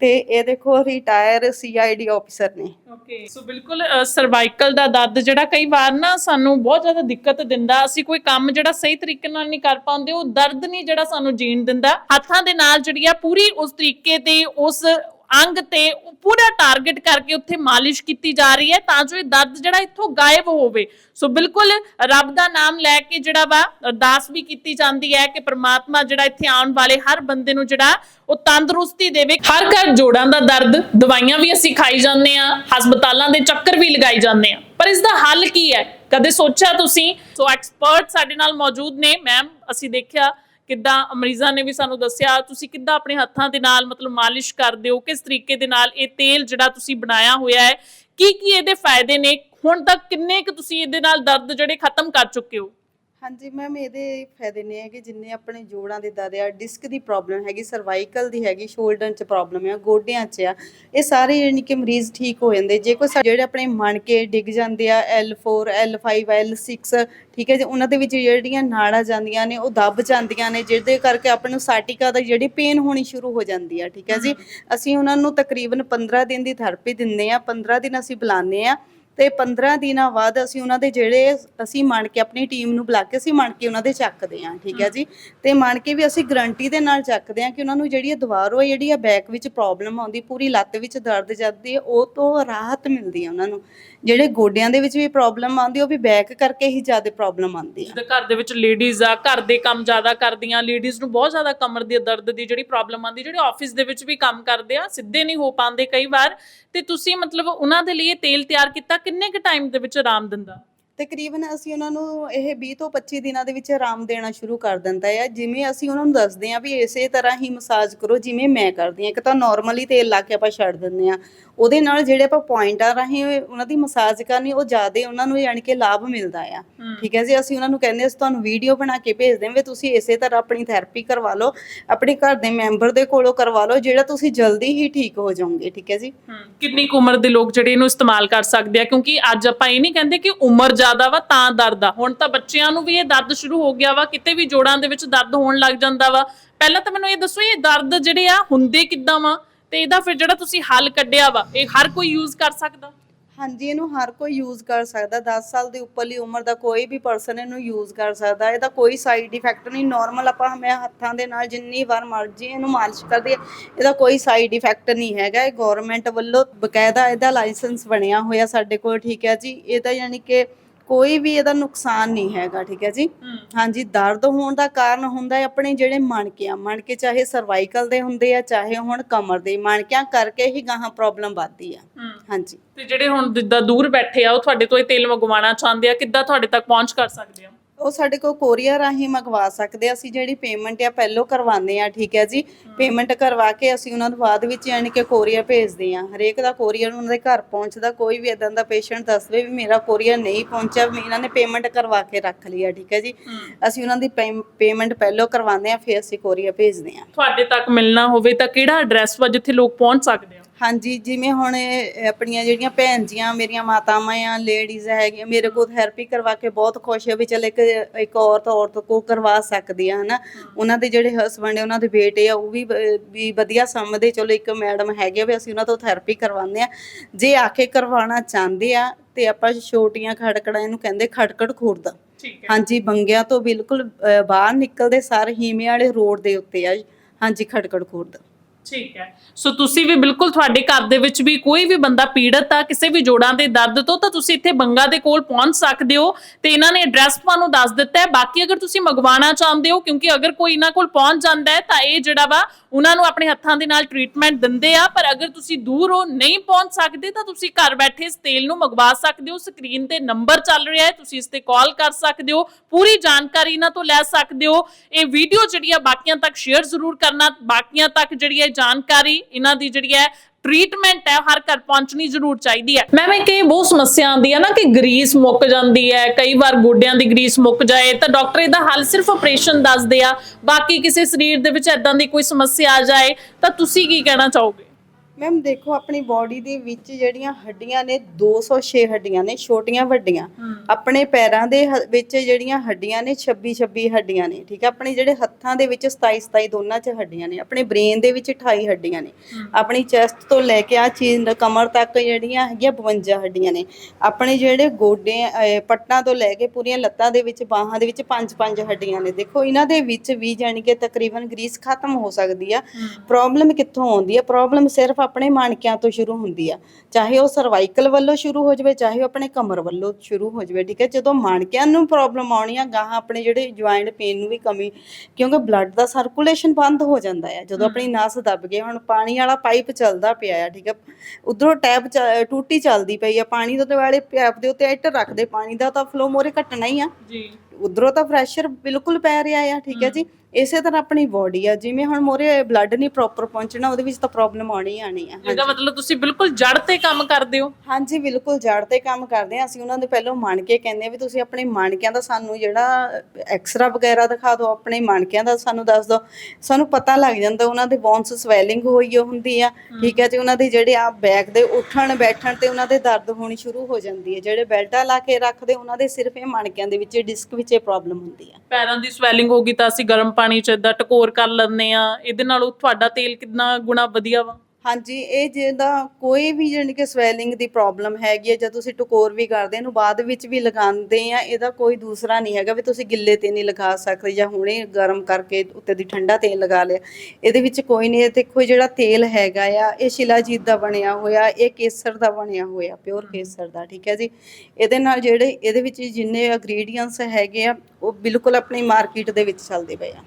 [SPEAKER 4] ਤੇ ਇਹ ਦੇਖੋ ਰਿਟਾਇਰ ਸੀਆਈਡੀ ਆਫੀਸਰ ਨੇ।
[SPEAKER 1] ਓਕੇ ਸੋ ਬਿਲਕੁਲ ਸਰਵਾਈਕਲ ਦਾ ਦਰਦ ਜਿਹੜਾ ਕਈ ਵਾਰ ਨਾ ਸਾਨੂੰ ਬਹੁਤ ਜ਼ਿਆਦਾ ਦਿੱਕਤ ਦਿੰਦਾ, ਅਸੀਂ ਕੋਈ ਕੰਮ ਜਿਹੜਾ ਸਹੀ ਤਰੀਕੇ ਨਾਲ ਨਹੀਂ ਕਰ ਪਾਉਂਦੇ, ਉਹ ਦਰਦ ਨਹੀਂ ਜਿਹੜਾ ਸਾਨੂੰ ਜੀਣ ਦਿੰਦਾ। ਹੱਥਾਂ ਦੇ ਨਾਲ ਜਿਹੜੀ ਆ ਪੂਰੀ ਉਸ ਤਰੀਕੇ ਤੇ ਉਸ ਅੰਗ ਤੇ ਉਹ ਪੂਰਾ ਟਾਰਗੇਟ ਕਰਕੇ ਉੱਥੇ ਮਾਲਿਸ਼ ਕੀਤੀ ਜਾ ਰਹੀ ਹੈ ਤਾਂ ਜੋ ਇਹ ਦਰਦ ਜਿਹੜਾ ਇੱਥੋਂ ਗਾਇਬ ਹੋਵੇ। ਸੋ ਬਿਲਕੁਲ ਰੱਬ ਦਾ ਨਾਮ ਲੈ ਕੇ ਜਿਹੜਾ ਵਾ, ਅਰਦਾਸ ਵੀ ਕੀਤੀ ਜਾਂਦੀ ਹੈ ਕਿ ਪ੍ਰਮਾਤਮਾ ਜਿਹੜਾ ਇੱਥੇ ਆਉਣ ਵਾਲੇ ਹਰ ਬੰਦੇ ਨੂੰ ਜਿਹੜਾ ਉਹ ਤੰਦਰੁਸਤੀ ਦੇਵੇ। ਹਰ ਘਰ ਜੋੜਾਂ ਦਾ ਦਰਦ, ਦਵਾਈਆਂ ਵੀ ਅਸੀਂ ਖਾਈ ਜਾਂਦੇ ਆ ਹਸਪਤਾਲਾਂ ਦੇ ਚੱਕਰ ਵੀ ਲਗਾਈ ਜਾਂਦੇ ਆ ਪਰ ਇਸ ਦਾ ਹੱਲ ਕੀ ਹੈ? ਕਦੇ ਸੋਚਿਆ ਤੁਸੀਂ? ਸੋ ਐਕਸਪਰਟ ਸਾਡੇ ਨਾਲ ਮੌਜੂਦ ਨੇ ਮੈਮ ਅਸੀਂ ਦੇਖਿਆ ਕਿੱਦਾਂ ਮਰੀਜ਼ਾਂ ਨੇ ਵੀ ਸਾਨੂੰ ਦੱਸਿਆ, ਤੁਸੀਂ ਕਿੱਦਾਂ ਆਪਣੇ ਹੱਥਾਂ ਦੇ ਨਾਲ ਮਤਲਬ ਮਾਲਿਸ਼ ਕਰਦੇ ਹੋ, ਕਿਸ ਤਰੀਕੇ ਦੇ ਨਾਲ ਇਹ ਤੇਲ ਜਿਹੜਾ ਤੁਸੀਂ ਬਣਾਇਆ ਹੋਇਆ ਹੈ ਕੀ ਕੀ ਇਹਦੇ ਫਾਇਦੇ ਨੇ? ਹੁਣ ਤੱਕ ਕਿੰਨੇ ਕੁ ਤੁਸੀਂ ਇਹਦੇ ਨਾਲ ਦਰਦ ਜਿਹੜੇ ਖਤਮ ਕਰ ਚੁੱਕੇ ਹੋ?
[SPEAKER 4] ਹਾਂਜੀ ਮੈਮ ਇਹਦੇ ਫਾਇਦੇ ਨੇ ਹੈਗੇ ਜਿੰਨੇ ਆਪਣੇ ਜੋੜਾਂ ਦੇ ਦਰਦ ਆ ਡਿਸਕ ਦੀ ਪ੍ਰੋਬਲਮ ਹੈਗੀ ਸਰਵਾਈਕਲ ਦੀ ਹੈਗੀ ਸ਼ੋਲਡਰ 'ਚ ਪ੍ਰੋਬਲਮ ਆ ਗੋਡਿਆਂ 'ਚ ਆ ਇਹ ਸਾਰੇ ਯਾਨੀ ਕਿ ਮਰੀਜ਼ ਠੀਕ ਹੋ ਜਾਂਦੇ। ਜੇ ਕੋਈ ਸਾ- ਜਿਹੜੇ ਆਪਣੇ ਮਣ ਕੇ ਡਿੱਗ ਜਾਂਦੇ ਆ L4 L5 L6 ਠੀਕ ਹੈ ਜੀ ਉਹਨਾਂ ਦੇ ਵਿੱਚ ਜਿਹੜੀਆਂ ਨਾੜਾਂ ਜਾਂਦੀਆਂ ਨੇ ਉਹ ਦੱਬ ਜਾਂਦੀਆਂ ਨੇ ਜਿਹਦੇ ਕਰਕੇ ਆਪਾਂ ਨੂੰ ਸਾਟਿਕਾ ਦਾ ਜਿਹੜੀ ਪੇਨ ਹੋਣੀ ਸ਼ੁਰੂ ਹੋ ਜਾਂਦੀ ਆ ਠੀਕ ਹੈ ਜੀ। ਅਸੀਂ ਉਹਨਾਂ ਨੂੰ ਤਕਰੀਬਨ 15 ਦਿਨ ਦੀ ਥੈਰੇਪੀ ਦਿੰਦੇ ਆ 15 ਦਿਨ ਅਸੀਂ ਬੁਲਾਉਂਦੇ ਆ। ਤੇ 15 ਦਿਨਾਂ ਬਾਅਦ ਅਸੀਂ ਉਹਨਾਂ ਦੇ ਜਿਹੜੇ ਅਸੀਂ ਮੰਨ ਕੇ ਆਪਣੀ ਟੀਮ ਨੂੰ ਬੁਲਾ ਕੇ ਅਸੀਂ ਮੰਨ ਕੇ ਉਹਨਾਂ ਦੇ ਚੱਕਦੇ ਹਾਂ ਠੀਕ ਹੈ ਜੀ? ਤੇ ਮੰਨ ਕੇ ਵੀ ਅਸੀਂ ਗਰੰਟੀ ਦੇ ਨਾਲ ਚੱਕਦੇ ਹਾਂ ਕਿ ਉਹਨਾਂ ਨੂੰ ਜਿਹੜੀ ਦੀਵਾਰੋਂ ਜਿਹੜੀ ਆ ਬੈਕ ਵਿੱਚ ਪ੍ਰੋਬਲਮ ਆਉਂਦੀ ਪੂਰੀ ਲੱਤ ਵਿੱਚ ਦਰਦ ਜਾਂਦੀ ਹੈ ਉਹ ਤੋਂ ਰਾਹਤ ਮਿਲਦੀ ਹੈ ਉਹਨਾਂ ਨੂੰ। ਜਿਹੜੇ ਗੋਡਿਆਂ ਦੇ ਵਿੱਚ ਵੀ ਪ੍ਰੋਬਲਮ ਆਉਂਦੀ ਉਹ ਵੀ ਬੈਕ ਕਰਕੇ ਹੀ ਜ਼ਿਆਦਾ ਪ੍ਰੋਬਲਮ ਆਉਂਦੀ ਆ।
[SPEAKER 1] ਜਿੱਦਾਂ ਘਰ ਦੇ ਵਿੱਚ ਲੇਡੀਜ਼ ਆ ਘਰ ਦੇ ਕੰਮ ਜ਼ਿਆਦਾ ਕਰਦੀਆਂ ਲੇਡੀਜ਼ ਨੂੰ ਬਹੁਤ ਜ਼ਿਆਦਾ ਕਮਰ ਦੀ ਦਰਦ ਦੀ ਜਿਹੜੀ ਪ੍ਰੋਬਲਮ ਆਉਂਦੀ ਜਿਹੜੇ ਆਫਿਸ ਦੇ ਵਿੱਚ ਵੀ ਕੰਮ ਕਰਦੇ ਆ ਸਿੱਧੇ ਨਹੀਂ ਹੋ ਪਾਉਂਦੇ ਕਈ ਵਾਰ। ਤੇ ਤੁਸੀਂ ਮਤਲਬ ਉਹਨਾਂ ਦੇ ਲਈ ਤੇਲ ਤਿਆਰ ਕੀਤਾ ਕਿੰਨੇ ਕੁ ਟਾਈਮ ਦੇ ਵਿੱਚ ਆਰਾਮ ਦਿੰਦਾ?
[SPEAKER 4] ਤਕਰੀਬਨ ਅਸੀਂ ਉਹਨਾਂ ਨੂੰ ਇਹ 20 ਤੋਂ 25 ਦਿਨਾਂ ਦੇ ਵਿੱਚ ਆਰਾਮ ਦੇਣਾ ਸ਼ੁਰੂ ਕਰ ਦਿੰਦਾ ਹੈ ਜਿਵੇਂ ਅਸੀਂ ਉਹਨਾਂ ਨੂੰ ਦੱਸਦੇ ਹਾਂ ਵੀ ਇਸੇ ਤਰ੍ਹਾਂ ਹੀ ਮਸਾਜ ਕਰੋ ਜਿਵੇਂ ਮੈਂ ਕਰਦੀ ਹਾਂ। ਇੱਕ ਤਾਂ ਨਾਰਮਲੀ ਤੇਲ ਲਾ ਕੇ ਆਪਾਂ ਛੱਡ ਦਿੰਦੇ ਹਾਂ। ਉਹਦੇ ਨਾਲ ਜਿਹੜੇ ਆਪਾਂ ਪੁਆਇੰਟਾਂ ਰਾਹੀਂ ਉਹਨਾਂ ਦੀ ਮਸਾਜ ਕਰਨੀ ਉਹ ਜ਼ਿਆਦਾ ਉਹਨਾਂ ਨੂੰ ਯਾਨੀ ਕਿ ਲਾਭ ਮਿਲਦਾ ਆ। ਠੀਕ ਹੈ ਜੀ? ਅਸੀਂ ਉਹਨਾਂ ਨੂੰ ਕਹਿੰਦੇ ਹਾਂ ਅਸੀਂ ਤੁਹਾਨੂੰ ਵੀਡੀਓ ਬਣਾ ਕੇ ਭੇਜ ਦੇਵਾਂਗੇ ਤੁਸੀਂ ਇਸੇ ਤਰ੍ਹਾਂ ਆਪਣੀ ਥੈਰੇਪੀ ਕਰਵਾ ਲਓ ਆਪਣੇ ਘਰ ਦੇ ਮੈਂਬਰ ਦੇ ਕੋਲੋਂ ਕਰਵਾ ਲਓ ਜਿਹੜਾ ਤੁਸੀਂ ਜਲਦੀ ਹੀ ਠੀਕ ਹੋ ਜਾਓਗੇ। ਠੀਕ ਹੈ ਜੀ?
[SPEAKER 1] ਕਿੰਨੀ ਕੁ ਉਮਰ ਦੇ ਲੋਕ ਜਿਹੜੇ ਇਹਨੂੰ ਇਸਤੇਮਾਲ ਕਰ ਸਕਦੇ ਆ? ਕਿਉਂਕਿ ਅੱਜ ਆਪਾਂ ਇਹ ਨਹੀਂ ਕਹਿੰਦੇ ਕਿ ਉਮਰ ਜ਼ਿਆਦਾ ਵਾ ਤਾਂ ਦਰਦ ਆ। ਹੁਣ ਤਾਂ ਬੱਚਿਆਂ ਨੂੰ ਵੀ ਇਹ ਦਰਦ ਸ਼ੁਰੂ ਹੋ ਗਿਆ ਵਾ, ਕਿਤੇ ਵੀ ਜੋੜਾਂ ਦੇ ਵਿੱਚ ਦਰਦ ਹੋਣ ਲੱਗ ਜਾਂਦਾ ਵਾ। ਪਹਿਲਾਂ ਤਾਂ ਮੈਨੂੰ ਇਹ ਦੱਸੋ, ਇਹ ਦਰਦ ਜਿਹੜੇ ਆ, ਹੁੰਦੇ ਕਿੱਦਾਂ ਵਾ? ਤੇ ਇਹਦਾ ਫਿਰ ਜਿਹੜਾ ਤੁਸੀਂ ਹੱਲ ਕੱਢਿਆ ਵਾ, ਇਹ ਹਰ ਕੋਈ ਯੂਜ਼ ਕਰ ਸਕਦਾ?
[SPEAKER 4] ਹਾਂਜੀ, ਇਹਨੂੰ ਹਰ ਕੋਈ ਯੂਜ਼ ਕਰ ਸਕਦਾ। 10 ਸਾਲ ਦੀ ਉੱਪਰਲੀ ਉਮਰ ਦਾ ਕੋਈ ਵੀ ਪਰਸਨ ਇਹਨੂੰ ਯੂਜ਼ ਕਰ ਸਕਦਾ। ਇਹਦਾ ਕੋਈ ਸਾਈਡ ਇਫੈਕਟ ਨਹੀਂ। ਨਾਰਮਲ ਆਪਾਂ ਹਮੇ ਹੱਥਾਂ ਦੇ ਨਾਲ ਜਿੰਨੀ ਵਾਰ ਮਰਜ਼ੀ ਇਹਨੂੰ ਮਾਲਿਸ਼ ਕਰਦੇ ਆ ਇਹਦਾ ਕੋਈ ਸਾਈਡ ਇਫੈਕਟ ਨਹੀਂ ਹੈਗਾ। ਇਹ ਗਵਰਨਮੈਂਟ ਵੱਲੋਂ ਬਕਾਇਦਾ ਇਹਦਾ ਲਾਇਸੈਂਸ ਬਣਿਆ ਹੋਇਆ ਸਾਡੇ ਕੋਲ, ਠੀਕ ਹੈ ਜੀ। ਇਹਦਾ ਯਾਨੀ ਕਿ ਕੋਈ ਵੀ ਇਹਦਾ ਨੁਕਸਾਨ ਨਹੀਂ ਹੈਗਾ ਠੀਕ ਹੈ ਜੀ? ਹਾਂਜੀ ਦਰਦ ਹੋਣ ਦਾ ਕਾਰਨ ਹੁੰਦਾ ਹੈ ਆਪਣੇ ਜਿਹੜੇ ਮਣਕੇ ਆ ਮਣਕੇ ਚਾਹੇ ਸਰਵਾਈਕਲ ਦੇ ਹੁੰਦੇ ਆ ਚਾਹੇ ਹੁਣ ਕਮਰ ਦੇ ਮਣਕਿਆਂ ਕਰਕੇ ਹੀ ਗਾਹਾਂ ਪ੍ਰੋਬਲਮ ਵੱਧਦੀ ਆ। ਹਾਂਜੀ।
[SPEAKER 1] ਤੇ ਜਿਹੜੇ ਹੁਣ ਜਿੱਦਾਂ ਦੂਰ ਬੈਠੇ ਆ ਉਹ ਤੁਹਾਡੇ ਤੋਂ ਇਹ ਤੇਲ ਮੰਗਵਾਉਣਾ ਚਾਹੁੰਦੇ ਆ ਕਿੱਦਾਂ ਤੁਹਾਡੇ ਤੱਕ ਪਹੁੰਚ ਕਰ ਸਕਦੇ ਆ?
[SPEAKER 4] ਉਹ ਸਾਡੇ ਕੋਲ ਕੋਰੀਅਰ ਰਾਹੀਂ ਮੰਗਵਾ ਸਕਦੇ ਆ। ਅਸੀਂ ਜਿਹੜੀ ਪੇਮੈਂਟ ਆ ਪਹਿਲੋਂ ਕਰਵਾਉਂਦੇ ਆ ਠੀਕ ਹੈ ਜੀ? ਪੇਮੈਂਟ ਕਰਵਾ ਕੇ ਅਸੀਂ ਉਹਨਾਂ ਨੂੰ ਬਾਅਦ ਵਿੱਚ ਯਾਨੀ ਕਿ ਕੋਰੀਅਰ ਭੇਜਦੇ ਆ। ਹਰੇਕ ਦਾ ਕੋਰੀਅਰ ਉਹਨਾਂ ਦੇ ਘਰ ਪਹੁੰਚਦਾ ਕੋਈ ਵੀ ਇਦਾਂ ਦਾ ਪੇਸ਼ੈਂਟ ਦੱਸਵੇ ਵੀ ਮੇਰਾ ਕੋਰੀਅਰ ਨਹੀਂ ਪਹੁੰਚਿਆ ਵੀ ਇਹਨਾਂ ਨੇ ਪੇਮੈਂਟ ਕਰਵਾ ਕੇ ਰੱਖ ਲਈ ਆ ਠੀਕ ਹੈ ਜੀ? ਅਸੀਂ ਉਹਨਾਂ ਦੀ ਪੇਮੈਂਟ ਪਹਿਲੋਂ ਕਰਵਾਉਂਦੇ ਆ ਫਿਰ ਅਸੀਂ ਕੋਰੀਅਰ ਭੇਜਦੇ ਆ।
[SPEAKER 1] ਤੁਹਾਡੇ ਤੱਕ ਮਿਲਣਾ ਹੋਵੇ ਤਾਂ ਕਿਹੜਾ ਐਡਰੈਸ ਵਾ ਜਿੱਥੇ ਲੋਕ ਪਹੁੰਚ ਸਕਦੇ ਆ?
[SPEAKER 4] ਹਾਂਜੀ ਜਿਵੇਂ ਹੁਣ ਇਹ ਆਪਣੀਆਂ ਜਿਹੜੀਆਂ ਭੈਣ ਜੀਆਂ ਮੇਰੀਆਂ ਮਾਤਾਵਾਂ ਆ ਲੇਡੀਜ਼ ਹੈਗੀਆਂ ਮੇਰੇ ਕੋਲ ਥੈਰੇਪੀ ਕਰਵਾ ਕੇ ਬਹੁਤ ਖੁਸ਼ ਹੈ ਵੀ ਚਲ ਇੱਕ ਇੱਕ ਔਰਤ ਔਰਤ ਕੋ ਕਰਵਾ ਸਕਦੀ ਆ ਹਨਾ? ਉਹਨਾਂ ਦੇ ਜਿਹੜੇ ਹਸਬੰਡ ਉਹਨਾਂ ਦੇ ਬੇਟੇ ਆ ਉਹ ਵੀ ਬ- ਵੀ ਵਧੀਆ ਸਮਝਦੇ ਚਲੋ ਇੱਕ ਮੈਡਮ ਹੈਗੇ ਆ ਵੀ ਅਸੀਂ ਉਹਨਾਂ ਤੋਂ ਥੈਰੇਪੀ ਕਰਵਾਉਂਦੇ ਆ। ਜੇ ਆ ਕੇ ਕਰਵਾਉਣਾ ਚਾਹੁੰਦੇ ਆ ਤੇ ਆਪਾਂ ਛੋਟੀਆਂ ਖੜਕੜਾਂ ਇਹਨੂੰ ਕਹਿੰਦੇ ਖੜਕੜ ਖੁਰਦ।
[SPEAKER 1] ਠੀਕ ਹੈ।
[SPEAKER 4] ਹਾਂਜੀ ਬੰਗਿਆਂ ਤੋਂ ਬਿਲਕੁਲ ਅ, ਬਾਹਰ ਨਿਕਲਦੇ ਸਾਰ ਹੀਮੇ ਵਾਲੇ ਰੋਡ ਦੇ ਉੱਤੇ ਆ। ਹਾਂਜੀ ਖੜਕੜ ਖੁਰਦ।
[SPEAKER 1] ਠੀਕ ਹੈ। ਸੋ ਤੁਸੀਂ ਵੀ ਬਿਲਕੁਲ ਤੁਹਾਡੇ ਘਰ ਦੇ ਵਿੱਚ ਵੀ ਕੋਈ ਵੀ ਬੰਦਾ ਪੀੜਤ ਆ, ਕਿਸੇ ਵੀ ਜੋੜਾਂ ਦੇ ਦਰਦ ਤੋਂ, ਤਾਂ ਤੁਸੀਂ ਇੱਥੇ ਬੰਗਾ ਦੇ ਕੋਲ ਪਹੁੰਚ ਸਕਦੇ ਹੋ ਤੇ ਇਹਨਾਂ ਨੇ ਐਡਰੈਸ ਤੁਹਾਨੂੰ ਦੱਸ ਦਿੱਤਾ ਹੈ। ਬਾਕੀ ਅਗਰ ਤੁਸੀਂ ਮੰਗਵਾਉਣਾ ਚਾਹੁੰਦੇ ਹੋ, ਕਿਉਂਕਿ ਅਗਰ ਕੋਈ ਇਹਨਾਂ ਕੋਲ ਪਹੁੰਚ ਜਾਂਦਾ ਹੈ, ਤਾਂ ਇਹ ਜਿਹੜਾ ਵਾ, ਉਹਨਾਂ ਨੂੰ ਆਪਣੇ ਹੱਥਾਂ ਦੇ ਨਾਲ ਟ੍ਰੀਟਮੈਂਟ ਦਿੰਦੇ ਆ। ਪਰ ਅਗਰ ਤੁਸੀਂ ਦੂਰ ਹੋ, ਨਹੀਂ ਪਹੁੰਚ ਸਕਦੇ, ਤਾਂ ਤੁਸੀਂ ਘਰ ਬੈਠੇ ਇਸ ਤੇਲ ਨੂੰ ਮੰਗਵਾ ਸਕਦੇ ਹੋ। ਸਕਰੀਨ ਤੇ ਨੰਬਰ ਚੱਲ ਰਿਹਾ ਹੈ, ਤੁਸੀਂ ਇਸ ਤੇ ਕਾਲ ਕਰ ਸਕਦੇ ਹੋ। ਪੂਰੀ ਜਾਣਕਾਰੀ ਇਹਨਾਂ ਤੋਂ ਲੈ ਸਕਦੇ ਹੋ। ਇਹ ਵੀਡੀਓ ਜਿਹੜੀ ਆ ਬਾਕੀਆਂ ਤੱਕ ਸ਼ੇਅਰ ਜ਼ਰੂਰ ਕਰਨਾ, ਬਾਕੀਆਂ ਤੱਕ ਜਿਹੜੀ ਹੈ ਜਾਣਕਾਰੀ, ਇਹਨਾਂ ਦੀ ਜਿਹੜੀ ਹੈ ਟ੍ਰੀਟਮੈਂਟ ਹੈ ਹਰ ਘਰ ਪਹੁੰਚਣੀ ਜ਼ਰੂਰ ਚਾਹੀਦੀ ਹੈ। ਮੈਮ ਮੈਂ ਕਈ ਬਹੁਤ ਸਮੱਸਿਆ ਆਉਂਦੀ ਹੈ ਨਾ ਕਿ ਗਰੀਸ ਮੁੱਕ ਜਾਂਦੀ ਹੈ, ਕਈ ਵਾਰ ਗੋਡਿਆਂ ਦੀ ਗਰੀਸ ਮੁੱਕ ਜਾਏ, ਤਾਂ ਡਾਕਟਰ ਇਹਦਾ ਹੱਲ ਸਿਰਫ ਆਪਰੇਸ਼ਨ ਦੱਸਦੇ ਆ, ਬਾਕੀ ਕਿਸੇ ਸਰੀਰ ਦੇ ਵਿੱਚ ਐਦਾਂ ਦੀ ਕੋਈ ਸਮੱਸਿਆ ਆ ਜਾਏ, ਤਾਂ ਤੁਸੀਂ ਕੀ ਕਹਿਣਾ ਚਾਹੋਗੇ?
[SPEAKER 4] ਮੈਮ ਦੇਖੋ ਆਪਣੀ ਬਾਡੀ ਦੇ ਵਿੱਚ ਜਿਹੜੀਆਂ ਹੱਡੀਆਂ ਨੇ 206 ਹੱਡੀਆਂ ਨੇ ਛੋਟੀਆਂ ਵੱਡੀਆਂ। ਆਪਣੇ ਪੈਰਾਂ ਦੇ ਹ- ਵਿੱਚ ਜਿਹੜੀਆਂ ਹੱਡੀਆਂ ਨੇ 26 26 ਹੱਡੀਆਂ ਨੇ ਠੀਕ ਹੈ ਆਪਣੇ ਜਿਹੜੇ ਹੱਥਾਂ ਦੇ ਵਿੱਚ 27 27 ਦੋਨਾਂ 'ਚ ਹੱਡੀਆਂ ਨੇ ਆਪਣੇ ਬ੍ਰੇਨ ਦੇ ਵਿੱਚ 28 ਹੱਡੀਆਂ ਨੇ। ਆਪਣੀ ਚੈਸਟ ਤੋਂ ਲੈ ਕੇ ਆ ਚੀਨ ਕਮਰ ਤੱਕ ਜਿਹੜੀਆਂ ਹੈਗੀਆਂ 52 ਹੱਡੀਆਂ ਨੇ। ਆਪਣੇ ਜਿਹੜੇ ਗੋਡੇ ਅਹ, ਪੱਟਾਂ ਤੋਂ ਲੈ ਕੇ ਪੂਰੀਆਂ ਲੱਤਾਂ ਦੇ ਵਿੱਚ ਬਾਹਾਂ ਦੇ ਵਿੱਚ 5-5 ਹੱਡੀਆਂ ਨੇ। ਦੇਖੋ ਇਹਨਾਂ ਦੇ ਵਿੱਚ ਵੀ ਜਾਣੀ ਕਿ ਤਕਰੀਬਨ ਗਰੀਸ ਖਤਮ ਹੋ ਸਕਦੀ ਆ। ਪ੍ਰੋਬਲਮ ਕਿੱਥੋਂ ਆਉਂਦੀ ਆ? ਪ੍ਰੋਬਲਮ ਸਿਰਫ ਆਪਣੇ ਮਾਨਕਿਆਂ ਤੋਂ ਸ਼ੁਰੂ ਹੁੰਦੀ ਆ। ਚਾਹੇ ਉਹ ਸਰਵਾਈਕਲ ਵੱਲੋਂ ਸ਼ੁਰੂ ਹੋ ਜਾਵੇ ਚਾਹੇ ਉਹ ਆਪਣੇ ਕਮਰ ਵੱਲੋਂ ਸ਼ੁਰੂ ਹੋ ਜਾਵੇ ਠੀਕ ਹੈ? ਜਦੋਂ ਮਾਨਕਿਆਂ ਨੂੰ ਪ੍ਰੋਬਲਮ ਆਉਣੀ ਆ ਗਾਹਾਂ ਆਪਣੇ ਜਿਹੜੇ ਜੁਆਇੰਟ ਪੇਨ ਨੂੰ ਵੀ ਕਮੀ ਕਿਉਂਕਿ ਬਲੱਡ ਦਾ ਸਰਕੂਲੇਸ਼ਨ ਬੰਦ ਹੋ ਜਾਂਦਾ ਹੈ ਜਦੋਂ ਆਪਣੀ ਨਸ ਦੱਬ ਗਈ ਹੁਣ ਪਾਣੀ ਵਾਲਾ ਪਾਈਪ ਚੱਲਦਾ ਪਿਆ ਆ ਠੀਕ ਹੈ? ਉਧਰੋਂ ਟੈਪ ਟੂਟੀ ਚੱਲਦੀ ਪਈ ਆ ਪਾਣੀ ਦੇ ਵਾਲੇ ਪੈਪ ਦੇ ਉੱਤੇ ਇੱਟ ਰੱਖਦੇ ਪਾਣੀ ਦਾ ਤਾਂ ਫਲੋ ਮੋਰੇ ਘਟਣਾ ਹੀ ਆ।
[SPEAKER 1] ਜੀ।
[SPEAKER 4] ਉਧਰੋਂ ਤਾਂ ਪ੍ਰੈਸ਼ਰ ਬਿਲਕੁਲ ਪੈ ਰਿਹਾ ਆ ਠੀਕ ਹੈ ਜੀ? ਇਸੇ ਤਰ੍ਹਾਂ ਆਪਣੀ ਬਾਡੀ ਆ ਜਿਵੇਂ ਹੁਣ ਮੋਰੇ ਬਲੱਡ ਨਹੀਂ ਪ੍ਰੋਪਰ ਪਹੁੰਚਣਾ ਉਹਦੇ ਵਿੱਚ ਤਾਂ ਪ੍ਰੋਬਲਮ ਆਉਣੀ ਹੀ ਆਣੀ ਆ।
[SPEAKER 1] ਇਹਦਾ ਮਤਲਬ ਤੁਸੀਂ ਬਿਲਕੁਲ ਜੜ ਤੇ ਕੰਮ ਕਰਦੇ ਹੋ?
[SPEAKER 4] ਹਾਂਜੀ ਬਿਲਕੁਲ ਜੜ ਤੇ ਕੰਮ ਕਰਦੇ ਆ। ਅਸੀਂ ਉਹਨਾਂ ਦੇ ਪਹਿਲਾਂ ਮੰਨ ਕੇ ਕਹਿੰਦੇ ਆ ਵੀ ਤੁਸੀਂ ਆਪਣੇ ਮਣਕਿਆਂ ਦਾ ਸਾਨੂੰ ਜਿਹੜਾ ਐਕਸਰਾ ਵਗੈਰਾ ਦਿਖਾ ਦਿਓ ਆਪਣੇ ਮਣਕਿਆਂ ਦਾ ਸਾਨੂੰ ਦੱਸ ਦਿਓ। ਸਾਨੂੰ ਪਤਾ ਲੱਗ ਜਾਂਦਾ ਉਹਨਾਂ ਦੇ ਬੋਨਸ ਸਵੈਲਿੰਗ ਹੋਈ ਹੁੰਦੀ ਆ। ਠੀਕ ਹੈ ਜੀ ਉਹਨਾਂ ਦੇ ਜਿਹੜੇ ਆ ਬੈਕ ਦੇ ਉੱਠਣ ਬੈਠਣ ਤੇ ਉਹਨਾਂ ਦੇ ਦਰਦ ਹੋਣੀ ਸ਼ੁਰੂ ਹੋ ਜਾਂਦੀ ਹੈ। ਜਿਹੜੇ ਬੈਲਟਾਂ ਲਾ ਕੇ ਰੱਖਦੇ ਉਹਨਾਂ ਦੇ ਸਿਰਫ ਇਹ ਮਣਕਿਆਂ ਦੇ ਵਿੱਚ ਡਿਸਕ ਵਿੱਚ ਇਹ ਪ੍ਰੋਬਲਮ ਹੁੰਦੀ ਆ।
[SPEAKER 1] ਪੈਰਾਂ ਦੀ ਸਵੈਲਿੰਗ ਹੋ ਗਈ ਤਾਂ ਅਸੀਂ ਗਰਮ ਪਾਣੀ ਚ ਇਦਾਂ ਟਕੋਰ ਕਰ ਲੈਂਦੇ ਆ ਇਹਦੇ ਨਾਲੋਂ ਤੁਹਾਡਾ ਤੇਲ ਕਿੰਨਾ ਗੁਣਾ ਵਧੀਆ ਵਾ?
[SPEAKER 4] ਹਾਂਜੀ, ਇਹ ਜਿਹਦਾ ਕੋਈ ਵੀ ਜਾਣੀ ਕਿ ਸਵੈਲਿੰਗ ਦੀ ਪ੍ਰੋਬਲਮ ਹੈਗੀ ਹੈ ਜਾਂ ਤੁਸੀਂ ਟਕੋਰ ਵੀ ਕਰਦੇ, ਇਹਨੂੰ ਬਾਅਦ ਵਿੱਚ ਵੀ ਲਗਾਉਂਦੇ ਆ ਇਹਦਾ ਕੋਈ ਦੂਸਰਾ ਨਹੀਂ ਹੈਗਾ ਵੀ ਤੁਸੀਂ ਗਿੱਲੇ ਤੇ ਨਹੀਂ ਲਗਾ ਸਕਦੇ ਜਾਂ ਹੁਣੇ ਗਰਮ ਕਰਕੇ ਉੱਤੇ ਦੀ ਠੰਡਾ ਤੇਲ ਲਗਾ ਲਿਆ। ਇਹਦੇ ਵਿੱਚ ਕੋਈ ਨਹੀਂ, ਇਹ ਦੇਖੋ ਜਿਹੜਾ ਤੇਲ ਹੈਗਾ ਆ, ਇਹ ਸ਼ਿਲਾਜੀਤ ਦਾ ਬਣਿਆ ਹੋਇਆ, ਇਹ ਕੇਸਰ ਦਾ ਬਣਿਆ ਹੋਇਆ, ਪਿਓਰ ਕੇਸਰ ਦਾ, ਠੀਕ ਹੈ ਜੀ। ਇਹਦੇ ਨਾਲ ਜਿਹੜੇ, ਇਹਦੇ ਵਿੱਚ ਜਿੰਨੇ ਇੰਗਰੀਡੀਅੰਟਸ ਹੈਗੇ ਆ, ਉਹ ਬਿਲਕੁਲ ਆਪਣੀ ਮਾਰਕੀਟ ਦੇ ਵਿੱਚ ਚੱਲਦੇ ਪਏ ਆ।